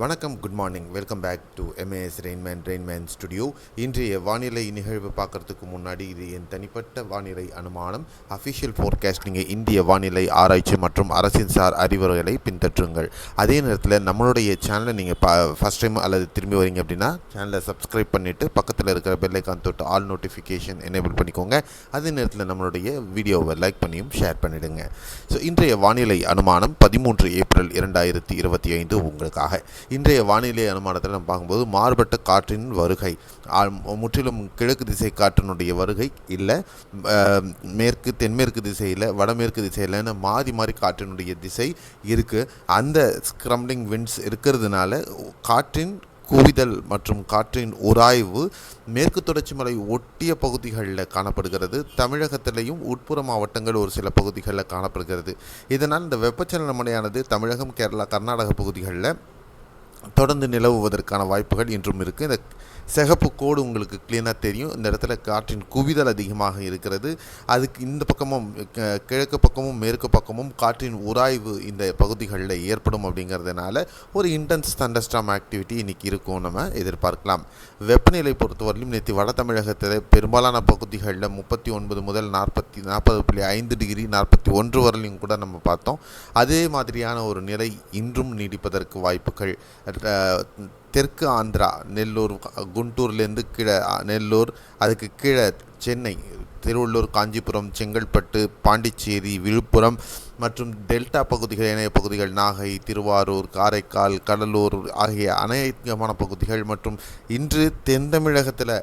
வணக்கம் good morning welcome back to MAS Rainman Rainman studio இன்றைய வானிலை நிகழ்வு பார்க்கறதுக்கு முன்னாடி இது என் தனிப்பட்ட வானிலை அனுமானம். அஃபிஷியல் ஃபோர்காஸ்டிங்கை நீங்கள் இந்திய வானிலை ஆராய்ச்சி மற்றும் அரசின் சார் அறிவுரைகளை பின்பற்றுங்கள். அதே நேரத்தில் நம்மளுடைய சேனலை நீங்கள் பா ஃபஸ்ட் டைம் அல்லது திரும்பி வரீங்க அப்படின்னா சேனலை சப்ஸ்கிரைப் பண்ணிவிட்டு பக்கத்தில் இருக்கிற பெல்லைக்கான் தொட்டு ஆல் நோட்டிஃபிகேஷன் எனேபிள் பண்ணிக்கோங்க. அதே நேரத்தில் நம்மளுடைய வீடியோவை லைக் பண்ணியும் ஷேர் பண்ணிவிடுங்க ஸோ இன்றைய வானிலை அனுமானம் பதிமூன்று ஏப்ரல் இரண்டாயிரத்தி இருபத்தி ஐந்து உங்களுக்காக. இன்றைய வானிலை அனுமானத்தில் நம்ம பார்க்கும்போது மாறுபட்ட காற்றின் வருகை. முற்றிலும் கிழக்கு திசை காற்றினுடைய வருகை இல்லை மேற்கு தென்மேற்கு திசையில் வடமேற்கு திசையில்னு மாறி மாறி காற்றினுடைய திசை இருக்குது அந்த ஸ்க்ரம்லிங் விண்ட்ஸ் இருக்கிறதுனால காற்றின் குவிதல் மற்றும் காற்றின் உராய்வு மேற்கு தொடர்ச்சி மலை ஒட்டிய பகுதிகளில் காணப்படுகிறது. தமிழகத்திலையும் உட்புற மாவட்டங்கள் ஒரு சில பகுதிகளில் காணப்படுகிறது. இதனால் இந்த வெப்பச்சலன மழையானது தமிழகம் கேரளா கர்நாடக பகுதிகளில் தொடர்ந்து நிலவுவதற்கான வாய்ப்புகள் இன்றும் இருக்குது இந்த சிகப்பு கோடு உங்களுக்கு க்ளீனாக தெரியும். இந்த இடத்துல காற்றின் குவிதல் அதிகமாக இருக்கிறது. அதுக்கு இந்த பக்கமும் க- கிழக்கு பக்கமும் மேற்கு பக்கமும் காற்றின் உராய்வு இந்த பகுதிகளில் ஏற்படும் அப்படிங்கிறதுனால ஒரு இன்டென்ஸ் தண்டஸ்டாம் ஆக்டிவிட்டி இன்னைக்கு இருக்கும் நம்ம எதிர்பார்க்கலாம். வெப்பநிலை பொறுத்தவரையிலும் நேற்று வட தமிழகத்தில் பெரும்பாலான பகுதிகளில் முப்பத்தி ஒன்பது முதல் நாற்பத்தி நாற்பது புள்ளி ஐந்து டிகிரி நாற்பத்தி ஒன்று வரலையும் கூட நம்ம பார்த்தோம். அதே மாதிரியான ஒரு நிலை இன்றும் நீடிப்பதற்கு வாய்ப்புகள். தெற்கு ஆந்திரா நெல்லூர் குண்டூர்லேருந்து கீழே நெல்லூர் அதுக்கு கீழே சென்னை திருவள்ளூர் காஞ்சிபுரம் செங்கல்பட்டு பாண்டிச்சேரி விழுப்புரம் மற்றும் டெல்டா பகுதிகள் இணைய பகுதிகள் நாகை திருவாரூர் காரைக்கால் கடலூர் ஆகிய அநேகமான பகுதிகள் மற்றும் இன்று தென் தமிழகத்தில்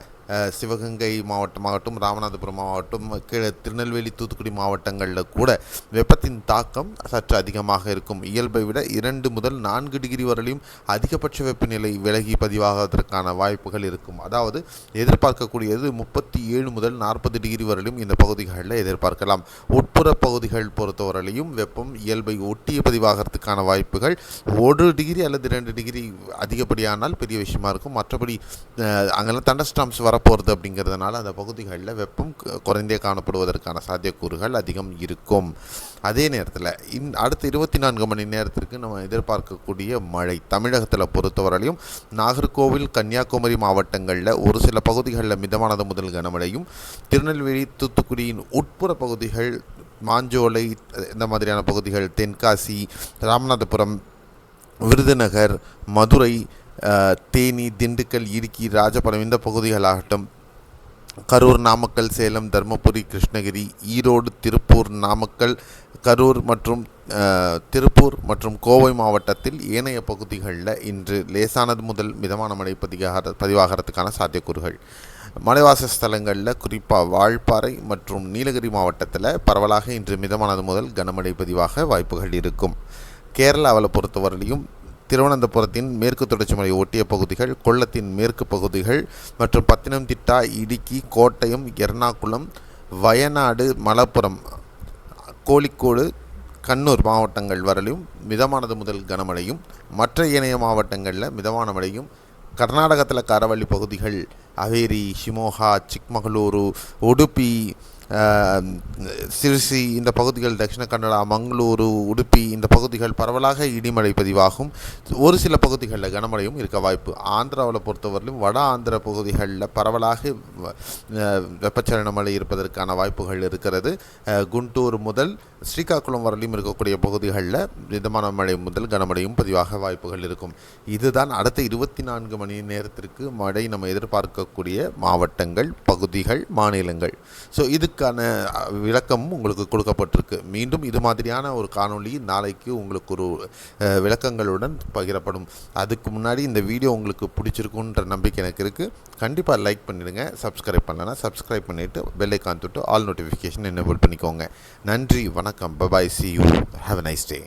சிவகங்கை மாவட்டமாகட்டும் ராமநாதபுரம் மாவட்டம் கீழே திருநெல்வேலி தூத்துக்குடி மாவட்டங்களில் கூட வெப்பத்தின் தாக்கம் சற்று அதிகமாக இருக்கும். இயல்பை விட இரண்டு முதல் நான்கு டிகிரி வரையிலும் அதிகபட்ச வெப்பநிலை விலகி பதிவாகுவதற்கான வாய்ப்புகள் இருக்கும். அதாவது எதிர்பார்க்கக்கூடியது முப்பத்தி ஏழு முதல் நாற்பது டிகிரி வரையிலும் இந்த பகுதிகளில் எதிர்பார்க்கலாம். உட்புற பகுதிகள் பொறுத்தவரையிலும் வெப்பம் இயல்பை ஒட்டிய பதிவாகிறதுக்கான வாய்ப்புகள் ஒரு டிகிரி அல்லது ரெண்டு டிகிரி அதிகப்படியானால் பெரிய விஷயமா இருக்கும். மற்றபடி அஹ், அங்கெல்லாம் தண்டஸ்டாம்ஸ் போகிறது அப்படிங்கிறதுனால அந்த பகுதிகளில் வெப்பம் குறைந்தே காணப்படுவதற்கான சாத்தியக்கூறுகள் அதிகம் இருக்கும். அதே நேரத்தில் இன் அடுத்த இருபத்தி நான்கு மணி நேரத்திற்கு நம்ம எதிர்பார்க்கக்கூடிய மழை தமிழகத்தில் பொறுத்தவரையிலும் நாகர்கோவில் கன்னியாகுமரி மாவட்டங்களில் ஒரு சில பகுதிகளில் மிதமானது முதல் கனமழையும் திருநெல்வேலி தூத்துக்குடியின் உட்புற பகுதிகள் மாஞ்சோலை இந்த மாதிரியான பகுதிகள் தென்காசி ராமநாதபுரம் விருதுநகர் மதுரை தேனி திண்டுக்கல் இடுக்கி ராஜபுரம் இந்த பகுதிகளாகட்டும் கரூர் நாமக்கல் சேலம் தருமபுரி கிருஷ்ணகிரி ஈரோடு திருப்பூர் நாமக்கல் கரூர் மற்றும் திருப்பூர் மற்றும் கோவை மாவட்டத்தில் ஏனைய பகுதிகளில் இன்று லேசானது முதல் மிதமான மழை பதிவாக பதிவாகிறதுக்கான சாத்தியக்கூறுகள். மலைவாச ஸ்தலங்களில் குறிப்பாக வால்பாறை மற்றும் நீலகிரி மாவட்டத்தில் பரவலாக இன்று மிதமானது முதல் கனமழை பதிவாக வாய்ப்புகள் இருக்கும். கேரளாவில் பொறுத்தவரையிலும் திருவனந்தபுரத்தின் மேற்கு தொடர்ச்சி மலை ஒட்டிய பகுதிகள் கொல்லத்தின் மேற்கு பகுதிகள் மற்றும் பத்தினம்திட்டா இடுக்கி கோட்டயம் எர்ணாகுளம் வயநாடு மலப்புரம் கோழிக்கோடு கண்ணூர் மாவட்டங்கள் வரலையும் மிதமானது முதல் கனமழையும் மற்ற ஏனைய மாவட்டங்களில் மிதமான மழையும் கர்நாடகத்தில் கரவள்ளி பகுதிகள் அவேரி ஷிமோகா சிக்மகளூரு உடுப்பி சிறுசி இந்த பகுதிகள் தட்சிண கன்னடா மங்களூரு உடுப்பி இந்த பகுதிகள் பரவலாக இடிமழை பதிவாகும். ஒரு சில பகுதிகளில் கனமழையும் இருக்க வாய்ப்பு. ஆந்திராவில் பொறுத்தவரையிலும் வட ஆந்திர பகுதிகளில் பரவலாக வெப்பச்சலன மழை இருப்பதற்கான வாய்ப்புகள் இருக்கிறது. குண்டூர் முதல் ஸ்ரீகாக்குளம் வரலையும் இருக்கக்கூடிய பகுதிகளில் மிதமான மழை முதல் கனமழையும் பதிவாக வாய்ப்புகள் இருக்கும். இதுதான் அடுத்த இருபத்தி நான்கு மணி நேரத்திற்கு மழை நம்ம எதிர்பார்க்கக்கூடிய மாவட்டங்கள் பகுதிகள் மாநிலங்கள். ஸோ இதுக்கு அதுக்கான விளக்கமும் உங்களுக்கு கொடுக்கப்பட்டிருக்கு. மீண்டும் இது மாதிரியான ஒரு காணொளி நாளைக்கு உங்களுக்கு ஒரு விளக்கங்களுடன் பகிரப்படும். அதுக்கு முன்னாடி இந்த வீடியோ உங்களுக்கு பிடிச்சிருக்குன்ற நம்பிக்கை எனக்கு இருக்குது கண்டிப்பாக லைக் பண்ணிவிடுங்க சப்ஸ்கிரைப் பண்ணலன்னா சப்ஸ்கிரைப் பண்ணிவிட்டு பெல்லைக்கான் தொட்டு ஆல் நோட்டிஃபிகேஷன் எனேபிள் பண்ணிக்கோங்க. நன்றி வணக்கம் bye bye see you have a nice day